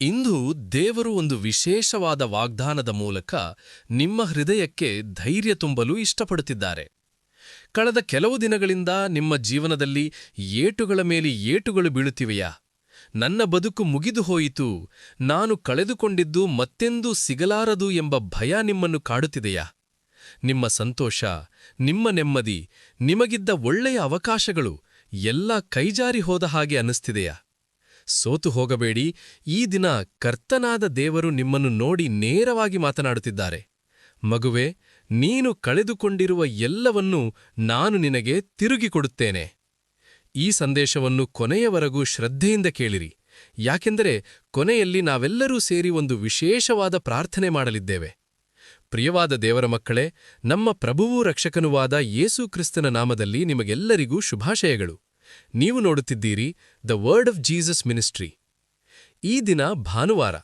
ಇಂದು ದೇವರು ಒಂದು ವಿಶೇಷವಾದ ವಾಗ್ದಾನದ ಮೂಲಕ ನಿಮ್ಮ ಹೃದಯಕ್ಕೆ ಧೈರ್ಯ ತುಂಬಲು ಇಷ್ಟಪಡುತ್ತಿದ್ದಾರೆ. ಕಳೆದ ಕೆಲವು ದಿನಗಳಿಂದ ನಿಮ್ಮ ಜೀವನದಲ್ಲಿ ಏಟುಗಳ ಮೇಲೆ ಏಟುಗಳು ಬೀಳುತ್ತಿವೆಯಾ? ನನ್ನ ಬದುಕು ಮುಗಿದು ಹೋಯಿತು. ನಾನು ಕಳೆದುಕೊಂಡಿದ್ದು ಮತ್ತೆಂದೂ ಸಿಗಲಾರದು ಎಂಬ ಭಯ ನಿಮ್ಮನ್ನು ಕಾಡುತ್ತಿದೆಯಾ? ನಿಮ್ಮ ಸಂತೋಷ, ನಿಮ್ಮ ನೆಮ್ಮದಿ, ನಿಮಗಿದ್ದ ಒಳ್ಳೆಯ ಅವಕಾಶಗಳು ಎಲ್ಲ ಕೈಜಾರಿ ಹೋದ ಹಾಗೆ ಅನ್ನಿಸ್ತಿದೆಯಾ? ಸೋತು ಹೋಗಬೇಡಿ. ಈ ದಿನ ಕರ್ತನಾದ ದೇವರು ನಿಮ್ಮನ್ನು ನೋಡಿ ನೇರವಾಗಿ ಮಾತನಾಡುತ್ತಿದ್ದಾರೆ. ಮಗುವೆ, ನೀನು ಕಳೆದುಕೊಂಡಿರುವ ಎಲ್ಲವನ್ನೂ ನಾನು ನಿನಗೆ ತಿರುಗಿಕೊಡುತ್ತೇನೆ ಈ ಸಂದೇಶವನ್ನು ಕೊನೆಯವರೆಗೂ ಶ್ರದ್ಧೆಯಿಂದ ಕೇಳಿರಿ. ಯಾಕೆಂದರೆ ಕೊನೆಯಲ್ಲಿ ನಾವೆಲ್ಲರೂ ಸೇರಿ ಒಂದು ವಿಶೇಷವಾದ ಪ್ರಾರ್ಥನೆ ಮಾಡಲಿದ್ದೇವೆ. ಪ್ರಿಯವಾದ ದೇವರ ಮಕ್ಕಳೇ, ನಮ್ಮ ಪ್ರಭುವೂ ರಕ್ಷಕನುವಾದ ಯೇಸು ಕ್ರಿಸ್ತನ ನಾಮದಲ್ಲಿ ನಿಮಗೆಲ್ಲರಿಗೂ ಶುಭಾಶಯಗಳು. ನೀವು ನೋಡುತ್ತಿದ್ದೀರಿ the word of Jesus ministry. ಈ ದಿನ ಭಾನುವಾರ.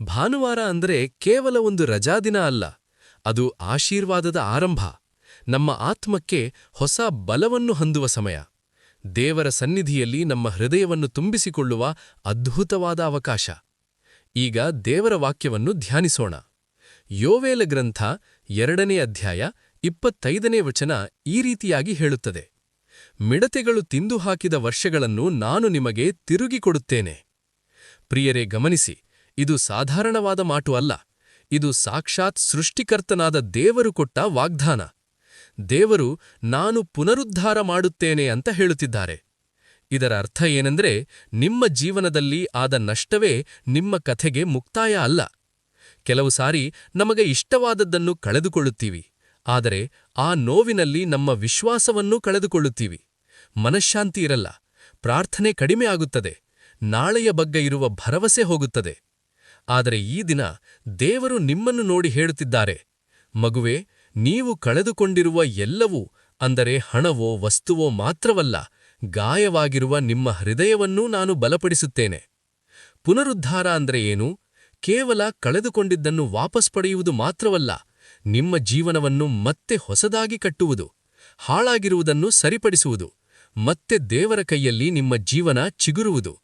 ಭಾನುವಾರ ಅಂದರೆ ಕೇವಲ ಒಂದು ರಜಾದಿನ ಅಲ್ಲ, ಅದು ಆಶೀರ್ವಾದದ ಆರಂಭ. ನಮ್ಮ ಆತ್ಮಕ್ಕೆ ಹೊಸ ಬಲವನ್ನು ಹೊಂದುವ ಸಮಯ. ದೇವರ ಸನ್ನಿಧಿಯಲ್ಲಿ ನಮ್ಮ ಹೃದಯವನ್ನು ತುಂಬಿಸಿಕೊಳ್ಳುವ ಅದ್ಭುತವಾದ ಅವಕಾಶ. ಈಗ ದೇವರ ವಾಕ್ಯವನ್ನು ಧ್ಯಾನಿಸೋಣ. ಯೋವೇಲ ಗ್ರಂಥ ಎರಡನೇ ಅಧ್ಯಾಯ ಇಪ್ಪತ್ತೈದನೇ ವಚನ ಈ ರೀತಿಯಾಗಿ ಹೇಳುತ್ತದೆ. ಮಿಡತೆಗಳು ತಿಂದು ಹಾಕಿದ ವರ್ಷಗಳನ್ನು ನಾನು ನಿಮಗೆ ತಿರುಗಿಕೊಡುತ್ತೇನೆ ಪ್ರಿಯರೇ, ಗಮನಿಸಿ, ಇದು ಸಾಧಾರಣವಾದ ಮಾಟು ಅಲ್ಲ. ಇದು ಸಾಕ್ಷಾತ್ ಸೃಷ್ಟಿಕರ್ತನಾದ ದೇವರು ಕೊಟ್ಟ ವಾಗ್ದಾನ. ದೇವರು, ನಾನು ಪುನರುದ್ಧಾರ ಮಾಡುತ್ತೇನೆ ಅಂತ ಹೇಳುತ್ತಿದ್ದಾರೆ. ಇದರ ಅರ್ಥ ಏನೆಂದರೆ, ನಿಮ್ಮ ಜೀವನದಲ್ಲಿ ಆದ ನಷ್ಟವೇ ನಿಮ್ಮ ಕಥೆಗೆ ಮುಕ್ತಾಯ ಅಲ್ಲ. ಕೆಲವು ಸಾರಿ ನಮಗೆ ಇಷ್ಟವಾದದ್ದನ್ನು ಕಳೆದುಕೊಳ್ಳುತ್ತೀವಿ. ಆದರೆ, ಆ ನೋವಿನಲ್ಲಿ ನಮ್ಮ ವಿಶ್ವಾಸವನ್ನೂ ಕಳೆದುಕೊಳ್ಳುತ್ತೀವಿ. ಮನಃಶಾಂತಿ ಇರಲ್ಲ. ಪ್ರಾರ್ಥನೆ ಕಡಿಮೆ ಆಗುತ್ತದೆ. ನಾಳೆಯ ಬಗ್ಗೆ ಇರುವ ಭರವಸೆ ಹೋಗುತ್ತದೆ. ಆದರೆ ಈ ದಿನ ದೇವರು ನಿಮ್ಮನ್ನು ನೋಡಿ ಹೇಳುತ್ತಿದ್ದಾರೆ. ಮಗುವೆ, ನೀವು ಕಳೆದುಕೊಂಡಿರುವ ಎಲ್ಲವೂ ಅಂದರೆ ಹಣವೋ ವಸ್ತುವೋ ಮಾತ್ರವಲ್ಲ, ಗಾಯವಾಗಿರುವ ನಿಮ್ಮ ಹೃದಯವನ್ನೂ ನಾನು ಬಲಪಡಿಸುತ್ತೇನೆ. ಪುನರುದ್ಧಾರ ಅಂದರೆ ಏನು? ಕೇವಲ ಕಳೆದುಕೊಂಡಿದ್ದನ್ನು ವಾಪಸ್ ಪಡೆಯುವುದು ಮಾತ್ರವಲ್ಲ, ನಿಮ್ಮ ಜೀವನವನ್ನು ಮತ್ತೆ ಹೊಸದಾಗಿ ಕಟ್ಟುವುದು, ಹಾಳಾಗಿರುವುದನ್ನು ಸರಿಪಡಿಸುವುದು. ಮತ್ತೆ ದೇವರ ಕೈಯಲ್ಲಿ ನಿಮ್ಮ ಜೀವನ ಚಿಗುರುವುದು.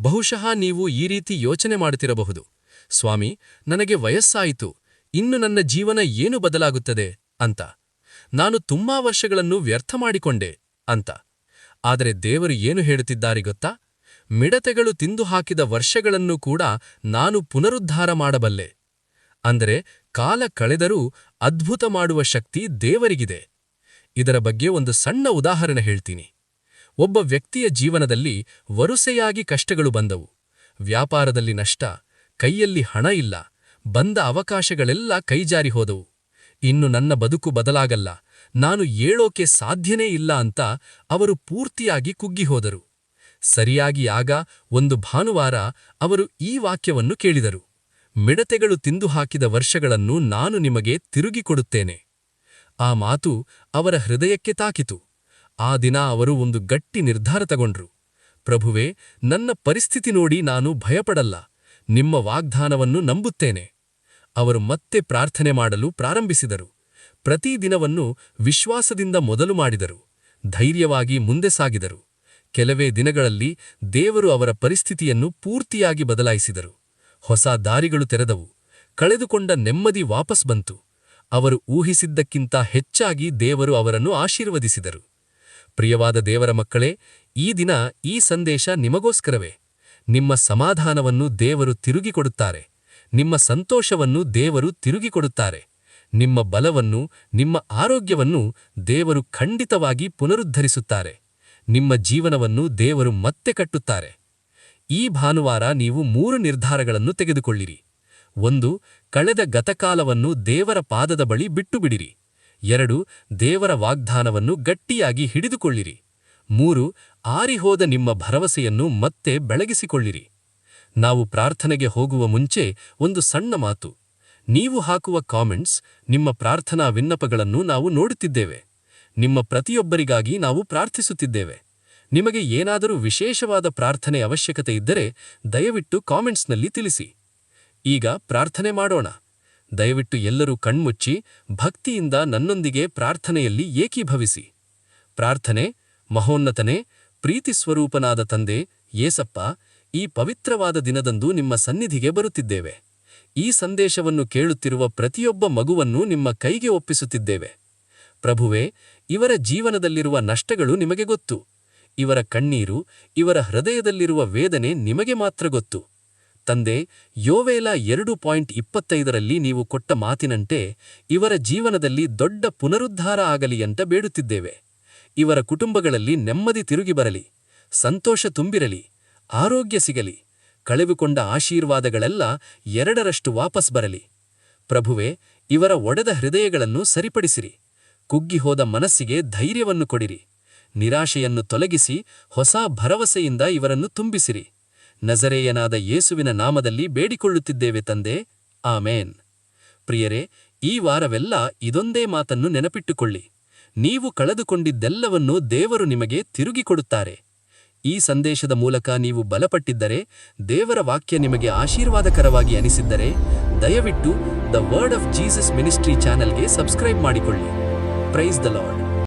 ಬಹುಶಃ ನೀವು ಈ ರೀತಿ ಯೋಚನೆ ಮಾಡುತ್ತಿರಬಹುದು. ಸ್ವಾಮಿ, ನನಗೆ ವಯಸ್ಸಾಯಿತು, ಇನ್ನು ನನ್ನ ಜೀವನ ಏನು ಬದಲಾಗುತ್ತದೆ, ಅಂತ. ನಾನು ತುಂಬಾ ವರ್ಷಗಳನ್ನು ವ್ಯರ್ಥ ಮಾಡಿಕೊಂಡೆ, ಅಂತ. ಆದರೆ ದೇವರು ಏನು ಹೇಳುತ್ತಿದ್ದಾರೆ ಗೊತ್ತಾ? ಮಿಡತೆಗಳು ತಿಂದು ಹಾಕಿದ ವರ್ಷಗಳನ್ನು ಕೂಡ ನಾನು ಪುನರುದ್ಧಾರ ಮಾಡಬಲ್ಲೆ. ಅಂದರೆ ಕಾಲ ಕಳೆದರೂ ಅದ್ಭುತ ಮಾಡುವ ಶಕ್ತಿ ದೇವರಿಗಿದೆ. ಇದರ ಬಗ್ಗೆ ಒಂದು ಸಣ್ಣ ಉದಾಹರಣೆ ಹೇಳ್ತೀನಿ. ಒಬ್ಬ ವ್ಯಕ್ತಿಯ ಜೀವನದಲ್ಲಿ ವರುಸೆಯಾಗಿ ಕಷ್ಟಗಳು ಬಂದವು. ವ್ಯಾಪಾರದಲ್ಲಿ ನಷ್ಟ, ಕೈಯಲ್ಲಿ ಹಣ ಇಲ್ಲ, ಬಂದ ಅವಕಾಶಗಳೆಲ್ಲ ಕೈಜಾರಿ ಹೋದವು. ಇನ್ನು ನನ್ನ ಬದುಕು ಬದಲಾಗಲ್ಲ, ನಾನು ಏಳೋಕೆ ಸಾಧ್ಯನೇ ಇಲ್ಲ ಅಂತ ಅವರು ಪೂರ್ತಿಯಾಗಿ ಕುಗ್ಗಿಹೋದರು ಸರಿಯಾಗಿ ಆಗ ಒಂದು ಭಾನುವಾರ ಅವರು ಈ ವಾಕ್ಯವನ್ನು ಕೇಳಿದರು. ಮಿಡತೆಗಳು ತಿಂದು ಹಾಕಿದ ವರ್ಷಗಳನ್ನು ನಾನು ನಿಮಗೆ ತಿರುಗಿಕೊಡುತ್ತೇನೆ ಆ ಮಾತು ಅವರ ಹೃದಯಕ್ಕೆ ತಾಕಿತು. ಆ ದಿನ ಅವರು ಒಂದು ಗಟ್ಟಿ ನಿರ್ಧಾರ ತಗೊಂಡ್ರು. ಪ್ರಭುವೆ, ನನ್ನ ಪರಿಸ್ಥಿತಿ ನೋಡಿ ನಾನು ಭಯಪಡಲ್ಲ. ನಿಮ್ಮ ವಾಗ್ದಾನವನ್ನು ನಂಬುತ್ತೇನೆ. ಅವರು ಮತ್ತೆ ಪ್ರಾರ್ಥನೆ ಮಾಡಲು ಪ್ರಾರಂಭಿಸಿದರು. ಪ್ರತಿದಿನವನ್ನು ವಿಶ್ವಾಸದಿಂದ ಮೊದಲು ಮಾಡಿದರು. ಧೈರ್ಯವಾಗಿ ಮುಂದೆ ಸಾಗಿದರು. ಕೆಲವೇ ದಿನಗಳಲ್ಲಿ ದೇವರು ಅವರ ಪರಿಸ್ಥಿತಿಯನ್ನು ಪೂರ್ತಿಯಾಗಿ ಬದಲಾಯಿಸಿದರು. ಹೊಸ ದಾರಿಗಳು ತೆರೆದವು. ಕಳೆದುಕೊಂಡ ನೆಮ್ಮದಿ ವಾಪಸ್ ಬಂತು. ಅವರು ಊಹಿಸಿದ್ದಕ್ಕಿಂತ ಹೆಚ್ಚಾಗಿ ದೇವರು ಅವರನ್ನು ಆಶೀರ್ವದಿಸಿದರು. ಪ್ರಿಯವಾದ ದೇವರ ಮಕ್ಕಳೇ, ಈ ದಿನ ಈ ಸಂದೇಶ ನಿಮಗೋಸ್ಕರವೇ. ನಿಮ್ಮ ಸಮಾಧಾನವನ್ನು ದೇವರು ತಿರುಗಿಕೊಡುತ್ತಾರೆ. ನಿಮ್ಮ ಸಂತೋಷವನ್ನು ದೇವರು ತಿರುಗಿಕೊಡುತ್ತಾರೆ. ನಿಮ್ಮ ಬಲವನ್ನು, ನಿಮ್ಮ ಆರೋಗ್ಯವನ್ನು ದೇವರು ಖಂಡಿತವಾಗಿ ಪುನರುದ್ಧರಿಸುತ್ತಾರೆ. ನಿಮ್ಮ ಜೀವನವನ್ನು ದೇವರು ಮತ್ತೆ ಕಟ್ಟುತ್ತಾರೆ. ಈ ಭಾನುವಾರ ನೀವು ಮೂರು ನಿರ್ಧಾರಗಳನ್ನು ತೆಗೆದುಕೊಳ್ಳಿರಿ. ಒಂದು, ಕಳೆದ ಗತಕಾಲವನ್ನು ದೇವರ ಪಾದದ ಬಳಿ ಬಿಟ್ಟುಬಿಡಿರಿ. ಎರಡು, ದೇವರ ವಾಗ್ದಾನವನ್ನು ಗಟ್ಟಿಯಾಗಿ ಹಿಡಿದುಕೊಳ್ಳಿರಿ. ಮೂರು, ಆರಿಹೋದ ನಿಮ್ಮ ಭರವಸೆಯನ್ನು ಮತ್ತೆ ಬೆಳಗಿಸಿಕೊಳ್ಳಿರಿ. ನಾವು ಪ್ರಾರ್ಥನೆಗೆ ಹೋಗುವ ಮುಂಚೆ ಒಂದು ಸಣ್ಣ ಮಾತು. ನೀವು ಹಾಕುವ ಕಾಮೆಂಟ್ಸ್, ನಿಮ್ಮ ಪ್ರಾರ್ಥನಾ ವಿನ್ನಪಗಳನ್ನು ನಾವು ನೋಡುತ್ತಿದ್ದೇವೆ. ನಿಮ್ಮ ಪ್ರತಿಯೊಬ್ಬರಿಗಾಗಿ ನಾವು ಪ್ರಾರ್ಥಿಸುತ್ತಿದ್ದೇವೆ. ನಿಮಗೆ ಏನಾದರೂ ವಿಶೇಷವಾದ ಪ್ರಾರ್ಥನೆ ಅವಶ್ಯಕತೆ ಇದ್ದರೆ ದಯವಿಟ್ಟು ಕಾಮೆಂಟ್ಸ್ನಲ್ಲಿ ತಿಳಿಸಿ. ಈಗ ಪ್ರಾರ್ಥನೆ ಮಾಡೋಣ. ದಯವಿಟ್ಟು ಎಲ್ಲರೂ ಕಣ್ಮುಚ್ಚಿ, ಭಕ್ತಿಯಿಂದ ನನ್ನೊಂದಿಗೆ ಪ್ರಾರ್ಥನೆಯಲ್ಲಿ ಏಕೀಭವಿಸಿ. ಪ್ರಾರ್ಥನೆ, ಮಹೋನ್ನತನೆ, ಪ್ರೀತಿ ಸ್ವರೂಪನಾದ ತಂದೆ ಏಸಪ್ಪ, ಈ ಪವಿತ್ರವಾದ ದಿನದಂದು ನಿಮ್ಮ ಸನ್ನಿಧಿಗೆ ಬರುತ್ತಿದ್ದೇವೆ. ಈ ಸಂದೇಶವನ್ನು ಕೇಳುತ್ತಿರುವ ಪ್ರತಿಯೊಬ್ಬ ಮಗುವನ್ನು ನಿಮ್ಮ ಕೈಗೆ ಒಪ್ಪಿಸುತ್ತಿದ್ದೇವೆ. ಪ್ರಭುವೇ, ಇವರ ಜೀವನದಲ್ಲಿರುವ ನಷ್ಟಗಳು ನಿಮಗೆ ಗೊತ್ತು. ಇವರ ಕಣ್ಣೀರು, ಇವರ ಹೃದಯದಲ್ಲಿರುವ ವೇದನೆ ನಿಮಗೆ ಮಾತ್ರ ಗೊತ್ತು. ತಂದೆ, ಯೋವೇಲ ಎರಡು ಪಾಯಿಂಟ್ ಇಪ್ಪತ್ತೈದರಲ್ಲಿ ನೀವು ಕೊಟ್ಟ ಮಾತಿನಂತೆ, ಇವರ ಜೀವನದಲ್ಲಿ ದೊಡ್ಡ ಪುನರುದ್ಧಾರ ಆಗಲಿ ಅಂತ ಬೇಡುತ್ತಿದ್ದೇವೆ. ಇವರ ಕುಟುಂಬಗಳಲ್ಲಿ ನೆಮ್ಮದಿ ತಿರುಗಿ ಬರಲಿ, ಸಂತೋಷ ತುಂಬಿರಲಿ, ಆರೋಗ್ಯ ಸಿಗಲಿ, ಕಳೆದುಕೊಂಡ ಆಶೀರ್ವಾದಗಳೆಲ್ಲ ಎರಡರಷ್ಟು ವಾಪಸ್ ಬರಲಿ. ಪ್ರಭುವೆ, ಇವರ ಒಡೆದ ಹೃದಯಗಳನ್ನು ಸರಿಪಡಿಸಿರಿ ಕುಗ್ಗಿಹೋದ ಮನಸ್ಸಿಗೆ ಧೈರ್ಯವನ್ನು ಕೊಡಿರಿ, ನಿರಾಶೆಯನ್ನು ತೊಲಗಿಸಿ ಹೊಸ ಭರವಸೆಯಿಂದ ಇವರನ್ನು ತುಂಬಿಸಿರಿ. ನಜರೇಯನಾದ ಯೇಸುವಿನ ನಾಮದಲ್ಲಿ ಬೇಡಿಕೊಳ್ಳುತ್ತಿದ್ದೇವೆ ತಂದೆ. ಆಮೇನ್. ಪ್ರಿಯರೇ, ಈ ವಾರವೆಲ್ಲ ಇದೊಂದೇ ಮಾತನ್ನು ನೆನಪಿಟ್ಟುಕೊಳ್ಳಿ. ನೀವು ಕಳೆದುಕೊಂಡಿದ್ದೆಲ್ಲವನ್ನು ದೇವರು ನಿಮಗೆ ತಿರುಗಿಕೊಡುತ್ತಾರೆ ಈ ಸಂದೇಶದ ಮೂಲಕ ನೀವು ಬಲಪಟ್ಟಿದ್ದರೆ, ದೇವರ ವಾಕ್ಯ ನಿಮಗೆ ಆಶೀರ್ವಾದಕರವಾಗಿ ಅನಿಸಿದ್ದರೆ, ದಯವಿಟ್ಟು the word of Jesus ministry ಚಾನೆಲ್ಗೆ ಸಬ್ಸ್ಕ್ರೈಬ್ ಮಾಡಿಕೊಳ್ಳಿ. Praise the Lord.